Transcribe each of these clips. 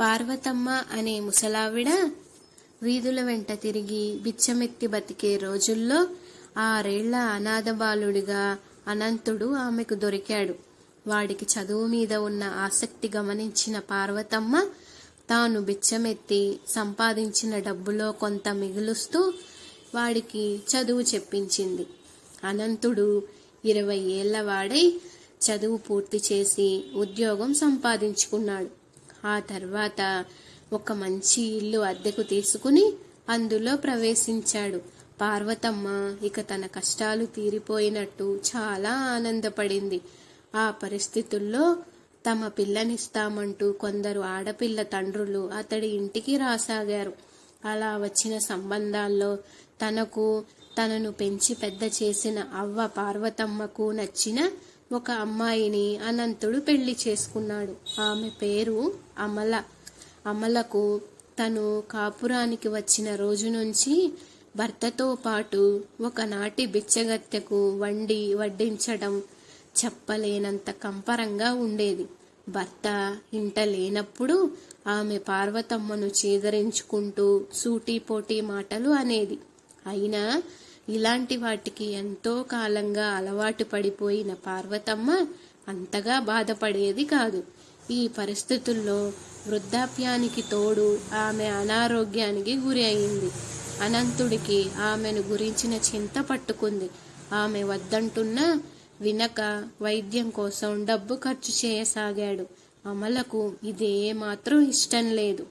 పార్వతమ్మ అనే ముసలావిడ వీధుల వెంట తిరిగి బిచ్చమెత్తి బతికే రోజుల్లో ఆరేళ్ళ అనాథ బాలుడిగా అనంతుడు ఆమెకు దొరికాడు. వాడికి చదువు మీద ఉన్న ఆసక్తి గమనించిన పార్వతమ్మ తాను బిచ్చమెత్తి సంపాదించిన డబ్బులో కొంత మిగులుస్తూ వాడికి చదువు చెప్పించింది. అనంతుడు ఇరవై ఏళ్ళ వాడై చదువు పూర్తి చేసి ఉద్యోగం సంపాదించుకున్నాడు. ఆ తర్వాత ఒక మంచి ఇల్లు అద్దెకు తీసుకుని అందులో ప్రవేశించాడు. పార్వతమ్మ ఇక తన కష్టాలు తీరిపోయినట్టు చాలా ఆనందపడింది. ఆ పరిస్థితుల్లో తమ పిల్లనిస్తామంటూ కొందరు ఆడపిల్ల తండ్రులు అతడి ఇంటికి రాసాగారు. అలా వచ్చిన సంబంధాల్లో తనకు తనను పెంచి పెద్ద చేసిన అవ్వ పార్వతమ్మకు నచ్చిన ఒక అమ్మాయిని అనంతుడు పెళ్ళి చేసుకున్నాడు. ఆమె పేరు అమల. అమలకు తను కాపురానికి వచ్చిన రోజు నుంచి భర్తతో పాటు ఒకనాటి బిచ్చగత్తెకు వండి వడ్డించడం చెప్పలేనంత కంపరంగా ఉండేది. భర్త ఇంట లేనప్పుడు ఆమె పార్వతమ్మను చేదరించుకుంటూ సూటిపోటీ మాటలు అనేది. అయినా ఇలాంటి వాటికి ఎంతో కాలంగా అలవాటు పడిపోయిన పార్వతమ్మ అంతగా బాధపడేది కాదు. ఈ పరిస్థితుల్లో వృద్ధాప్యానికి తోడు ఆమె అనారోగ్యానికి గురి అయింది. అనంతుడికి ఆమెను గురించిన చింత పట్టుకుంది. ఆమె వద్దంటున్నా వినక వైద్యం కోసం డబ్బు ఖర్చు చేయసాగాడు. అమలకు ఇదే మాత్రం ఇష్టం లేదు.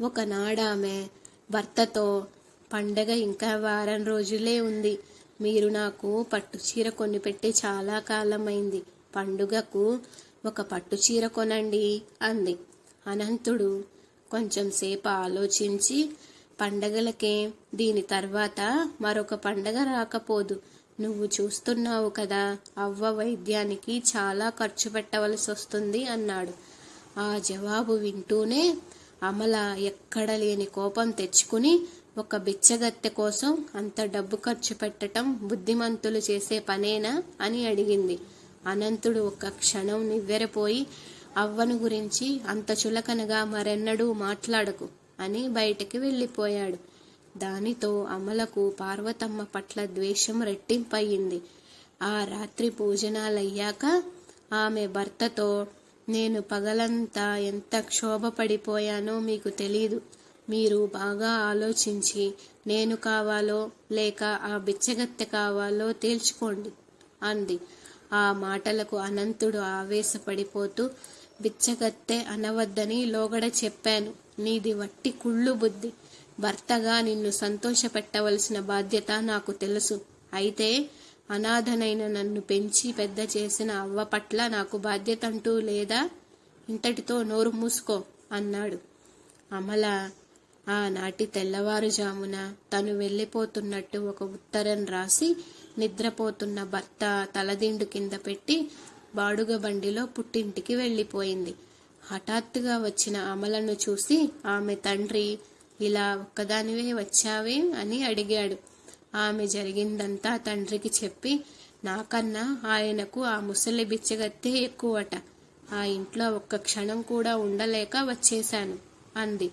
ఒకనాడామె భర్తతో పండగ ఇంకా వారం రోజులే ఉంది. మీరు నాకు పట్టు చీర కొనిపెట్టి చాలా కాలమైంది. పండుగకు ఒక పట్టు చీర కొనండి అంది. అనంతుడు కొంచెంసేపు ఆలోచించి పండగలకే దీని తర్వాత మరొక పండగ రాకపోదు. నువ్వు చూస్తున్నావు కదా అవ్వ వైద్యానికి చాలా ఖర్చు పెట్టవలసి వస్తుంది అన్నాడు. ఆ జవాబు వింటూనే అమల ఎక్కడ లేని కోపం తెచ్చుకుని ఒక బిచ్చగత్తె కోసం అంత డబ్బు ఖర్చు పెట్టటం బుద్ధిమంతులు చేసే పనేనా? అని అడిగింది. అనంతుడు ఒక క్షణం నివ్వెరపోయి అవ్వను గురించి అంత చులకనగా మరెన్నడూ మాట్లాడకు అని బయటికి వెళ్ళిపోయాడు. దానితో అమలకు పార్వతమ్మ పట్ల ద్వేషం రెట్టింపయ్యింది. ఆ రాత్రి పూజనాలయ్యాక ఆమె భర్తతో నేను పగలంతా ఎంత క్షోభపడిపోయానో మీకు తెలీదు. మీరు బాగా ఆలోచించి నేను కావాలో లేక ఆ బిచ్చగత్తె కావాలో తేల్చుకోండి అంది. ఆ మాటలకు అనంతుడు ఆవేశపడిపోతూ బిచ్చగత్తె అనవద్దని లోగడ చెప్పాను. నీది వట్టి కుళ్ళు బుద్ధి. భర్తగా నిన్ను సంతోషపెట్టవలసిన బాధ్యత నాకు తెలుసు. అయితే అనాథనైన నన్ను పెంచి పెద్ద చేసిన అవ్వ పట్ల నాకు బాధ్యత అంటూ లేదా? ఇంతటితో నోరు మూసుకో అన్నాడు. అమల ఆనాటి తెల్లవారుజామున తను వెళ్ళిపోతున్నట్టు ఒక ఉత్తరం రాసి నిద్రపోతున్న భర్త తలదిండు కింద పెట్టి బాడుగ బండిలో పుట్టింటికి వెళ్ళిపోయింది. హఠాత్తుగా వచ్చిన అమలను చూసి ఆమె తండ్రి ఇలా ఒక్కదానివే వచ్చావే? అని అడిగాడు. ఆమె జరిగిందంతా తండ్రికి చెప్పి నాకన్నా ఆయనకు ఆ ముసలి బిచ్చగత్తే ఎక్కువట. ఆ ఇంట్లో ఒక్క క్షణం కూడా ఉండలేక వచ్చేశాను అంది.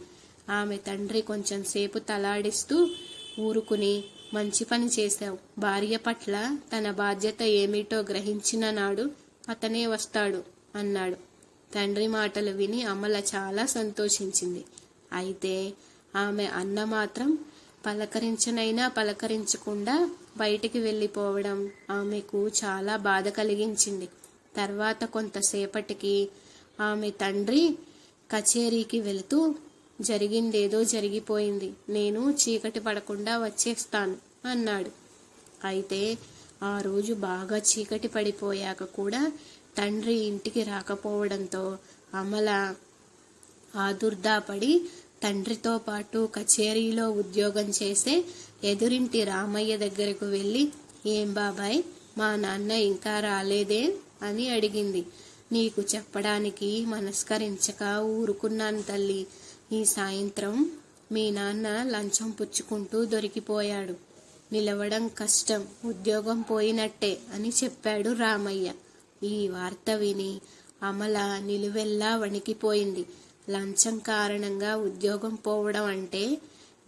ఆమె తండ్రి కొంచెం సేపు తలాడిస్తూ ఊరుకుని మంచి పని చేశావు. భార్య పట్ల తన బాధ్యత ఏమిటో గ్రహించిన నాడు అతనే వస్తాడు అన్నాడు. తండ్రి మాటలు విని అమల చాలా సంతోషించింది. అయితే ఆమె అన్న మాత్రం పలకరించనైనా పలకరించకుండా బయటికి వెళ్ళిపోవడం ఆమెకు చాలా బాధ కలిగించింది. తర్వాత కొంతసేపటికి ఆమె తండ్రి కచేరీకి వెళుతూ జరిగిందేదో జరిగిపోయింది. నేను చీకటి పడకుండా వచ్చేస్తాను అన్నాడు. అయితే ఆ రోజు బాగా చీకటి పడిపోయాక కూడా తండ్రి ఇంటికి రాకపోవడంతో అమల ఆదుర్దాపడి తండ్రితో పాటు కచేరీలో ఉద్యోగం చేసే ఎదురింటి రామయ్య దగ్గరకు వెళ్ళి ఏం బాబాయ్ మా నాన్న ఇంకా రాలేదే? అని అడిగింది. నీకు చెప్పడానికి మనస్కరించక ఊరుకున్నాను తల్లి. ఈ సాయంత్రం మీ నాన్న లంచం పుచ్చుకుంటూ దొరికిపోయాడు. నిలవడం కష్టం ఉద్యోగం పోయినట్టే అని చెప్పాడు రామయ్య. ఈ వార్త విని అమల నిలువెల్లా వణికిపోయింది. లంచం కారణంగా ఉద్యోగం పోవడం అంటే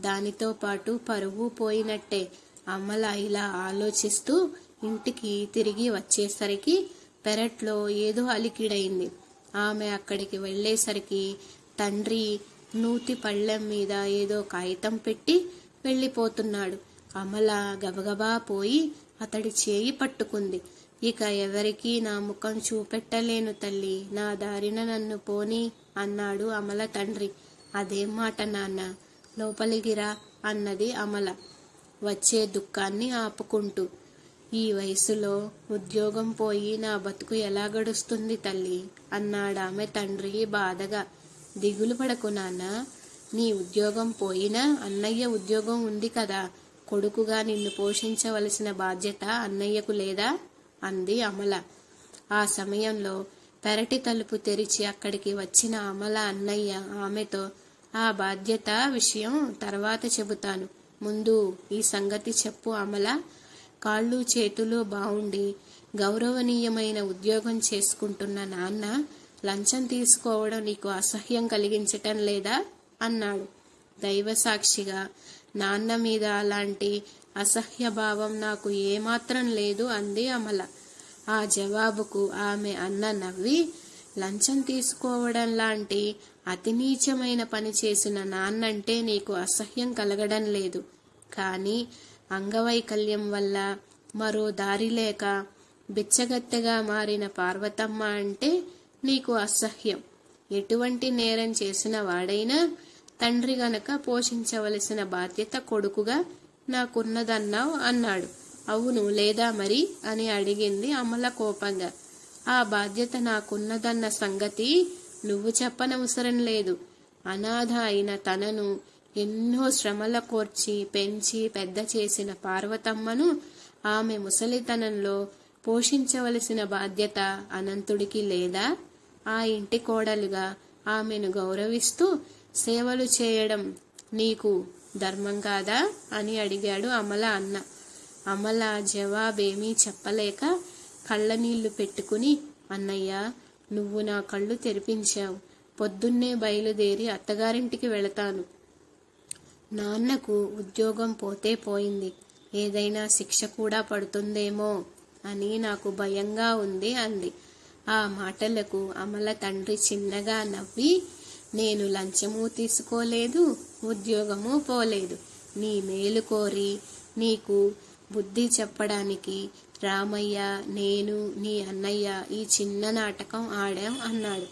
దానితో పాటు పరువు పోయినట్టే. అమల ఇలా ఆలోచిస్తూ ఇంటికి తిరిగి వచ్చేసరికి పెరట్లో ఏదో అలికిడైంది. ఆమె అక్కడికి వెళ్ళేసరికి తండ్రి నూతి పళ్ళెం మీద ఏదో కాగితం పెట్టి వెళ్ళిపోతున్నాడు. అమల గబగబా పోయి అతడి చేయి పట్టుకుంది. ఇక ఎవరికీ నా ముఖం చూపెట్టలేను తల్లి. నా దారిన నన్ను పోని అన్నాడు అమల తండ్రి. అదేం మాట నాన్న? లోపలిగిరా అన్నది అమల. వచ్చే దుఃఖాన్ని ఆపుకుంటూ. ఈ వయసులో ఉద్యోగం పోయి నా బతుకు ఎలా గడుస్తుంది తల్లి? అన్నాడామె తండ్రి బాధగా. దిగులు పడకు నాన్న. నీ ఉద్యోగం పోయినా అన్నయ్య ఉద్యోగం ఉంది కదా. కొడుకుగా నిన్ను పోషించవలసిన బాధ్యత అన్నయ్యకు లేదా? అంది అమల. ఆ సమయంలో పెరటి తలుపు తెరిచి అక్కడికి వచ్చిన అమల అన్నయ్య ఆమెతో ఆ బాధ్యత విషయం తర్వాత చెబుతాను. ముందు ఈ సంగతి చెప్పు అమల. కాళ్ళు చేతులు బావుండి గౌరవనీయమైన ఉద్యోగం చేసుకుంటున్న నాన్న లంచం తీసుకోవడం నీకు అసహ్యం కలిగించటం లేదా? అన్నాడు. దైవ సాక్షిగా నాన్న మీద అలాంటి అసహ్య భావం నాకు ఏమాత్రం లేదు అంది అమల. ఆ జవాబుకు ఆమె అన్న నవ్వి లంచం తీసుకోవడం లాంటి అతి నీచమైన పని చేసిన నాన్నంటే నీకు అసహ్యం కలగడం లేదు. కానీ అంగవైకల్యం వల్ల మరో దారి లేక బిచ్చగత్తెగా మారిన పార్వతమ్మ అంటే నీకు అసహ్యం. ఎటువంటి నేరం చేసిన వాడైనా తండ్రి గనక పోషించవలసిన బాధ్యత కొడుకుగా నాకున్నదన్నావు అన్నాడు. అవును లేదా మరి అని అడిగింది అమల కోపంగా. ఆ బాధ్యత నాకున్నదన్న సంగతి నువ్వు చెప్పనవసరం లేదు. అనాథ అయిన తనను ఎన్నో శ్రమల కోర్చి పెంచి పెద్ద చేసిన పార్వతమ్మను ఆమె ముసలితనంలో పోషించవలసిన బాధ్యత అనంతుడికి లేదా? ఆ ఇంటి కోడలుగా ఆమెను గౌరవిస్తూ సేవలు చేయడం నీకు ధర్మం కాదా అని అడిగాడు అమల అన్న. అమల జవాబేమీ చెప్పలేక కళ్ళనీళ్ళు పెట్టుకుని అన్నయ్య నువ్వు నా కళ్ళు తెరిపించావు. పొద్దున్నే బయలుదేరి అత్తగారింటికి వెళతాను. నాన్నకు ఉద్యోగం పోతే పోయింది. ఏదైనా శిక్ష కూడా పడుతుందేమో అని నాకు భయంగా ఉంది అంది. ఆ మాటలకు అమల తండ్రి చిన్నగా నవ్వి నేను లంచము తీసుకోలేదు ఉద్యోగము పోలేదు. నీ మేలు కోరి నీకు బుద్ధి చెప్పడానికి రామయ్య నేను నీ అన్నయ్య ఈ చిన్న నాటకం ఆడాం అన్నాడు.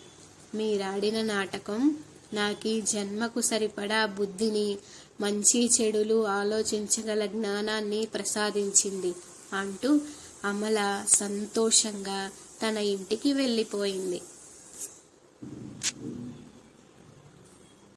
మీరాడిన నాటకం నాకీ జన్మకు సరిపడా బుద్ధిని మంచి చెడులు ఆలోచించగల జ్ఞానాన్ని ప్రసాదించింది అంటూ అమల సంతోషంగా తన ఇంటికి వెళ్ళిపోయింది.